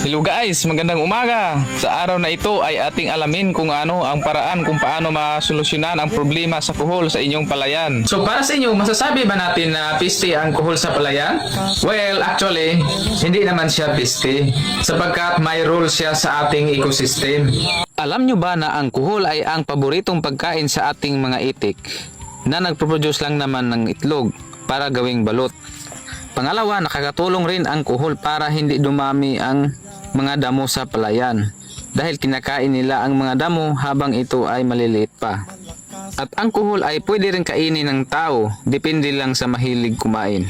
Hello guys, magandang umaga. Sa araw na ito ay ating alamin kung ano ang paraan kung paano masolusyonan ang problema sa kuhol sa inyong palayan. So para sa inyo, masasabi ba natin na piste ang kuhol sa palayan? Well, actually, hindi naman siya piste sapagkat may role siya sa ating ecosystem. Alam nyo ba na ang kuhol ay ang paboritong pagkain sa ating mga itik na nagproproduce lang naman ng itlog para gawing balot? Pangalawa, nakakatulong rin ang kuhol para hindi dumami ang mga damo sa palayan dahil kinakain nila ang mga damo habang ito ay maliliit pa. At ang kuhol ay pwede rin kainin ng tao, depende lang sa mahilig kumain.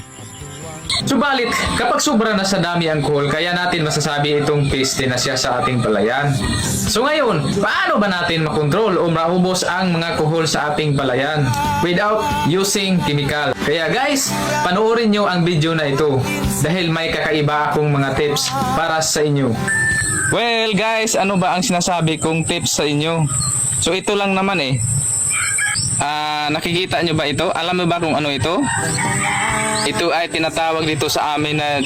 Subalit, kapag sobra na sa dami ang kuhol, kaya natin masasabi itong peste na siya sa ating palayan. So ngayon, paano ba natin makontrol o maubos ang mga kuhol sa ating palayan without using chemical? Kaya guys, panoorin nyo ang video na ito dahil may kakaiba akong mga tips para sa inyo. Well guys, ano ba ang sinasabi kong tips sa inyo? So ito lang naman eh. Ah, nakikita nyo ba ito? Alam mo ba kung ano ito? Ito ay tinatawag dito sa amin na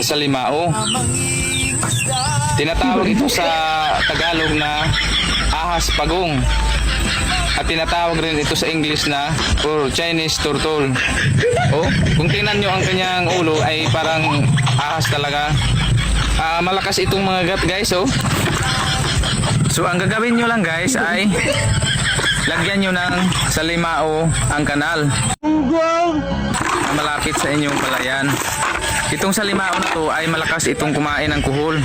sa limao. Tinatawag ito sa Tagalog na ahas pagong. At tinatawag rin ito sa English na or Chinese turtle. Oh, kung tingnan nyo ang kanyang ulo ay parang ahas talaga. Ah, malakas itong mga gat guys, oh. So ang gagawin nyo lang guys ay lagyan nyo ng salimao ang kanal na malapit sa inyong palayan. Itong salimao na to ay malakas itong kumain ng kuhol.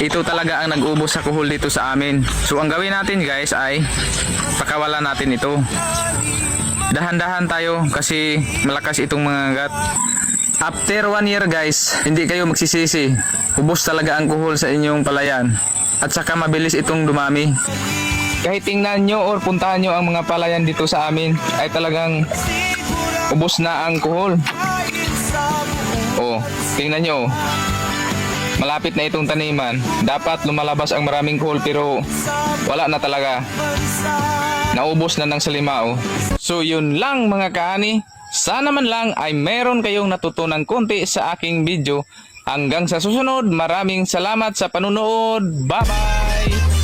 Ito talaga ang nag-ubos sa kuhol dito sa amin. So ang gawin natin guys ay pakawalan natin ito. Dahan-dahan tayo kasi malakas itong mga gat. After one year guys, hindi kayo magsisisi. Ubos talaga ang kuhol sa inyong palayan. At saka mabilis itong dumami. Kahit tingnan nyo or puntahan nyo ang mga palayan dito sa amin ay talagang ubos na ang kuhol. Oh, tingnan nyo. oh. Malapit na itong taniman. Dapat lumalabas ang maraming kuhol pero wala na talaga. Naubos na ng salimao. So yun lang mga kaani. Sana man lang ay meron kayong natutunan konti sa aking video. Hanggang sa susunod, maraming salamat sa panunood. Bye-bye!